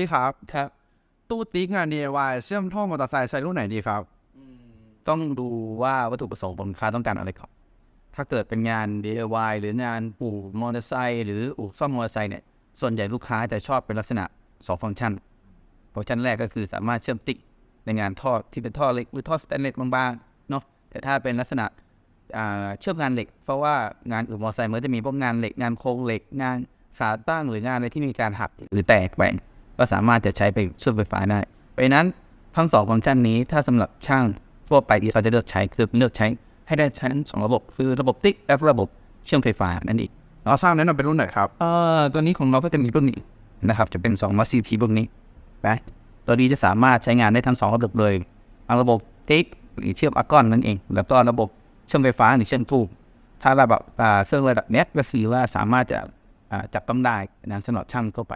พี่ครับครับ ตู้ติ๊กงาน DIY เชื่อมท่อมอเตอร์ไซค์ใช้รุ่นไหนดีครับต้องดูว่าวัตถุประสงค์ของลูกค้าต้องการอะไรครับ ถ้าเกิดเป็นงาน DIY หรืองานอู่มอเตอร์ไซค์หรืออู่ซ่อมมอเตอร์ไซค์เนี่ยส่วนใหญ่ลูกค้าจะชอบเป็นลักษณะ2ฟังก์ชัน ฟังก์ชันแรกก็คือสามารถเชื่อมติ๊กในงานท่อที่เป็นท่อเล็กหรือท่อสแตนเลสบางๆเนาะแต่ถ้าเป็นลักษณะอ่าเชื่อมงานเหล็ก เพราะว่างานอู่มอเตอร์ไซค์มันก็จะมีพวกงานเหล็กงานโครงเหล็กงานขาตั้งหรืองานอะไรที่มีการหักหรือแตกแหว่ง ก็สามารถจะใช้ไปเชื่อมไฟฟ้าได้ เพราะฉะนั้นทั้งสองฟังก์ชันนี้ถ้าสำหรับช่างทั่วไปที่เขาจะเลือกใช้คือเลือกใช้ให้ได้ทั้งสองระบบคือระบบติ๊กและระบบเชื่อมไฟฟ้านั่นเองเราทราบแนะนำเป็นรุ่นไหนครับเอ่อตัวนี้ของเราก็จะมีรุ่นนี้นะครับจะเป็น2 CP รุ่นนี้นะตัวนี้จะสามารถใช้งานได้ทั้งสองระบบเลยทั้งระบบติ๊กหรือเชื่อมอากอนนั่นเอง แล้วก็ระบบเชื่อมไฟฟ้าหรือเชื่อมทูบถ้าระดับอ่าเครื่องระดับเนี้ยก็คือว่าสามารถจะอ่าจับต้องได้นะสำหรับช่างทั่วไป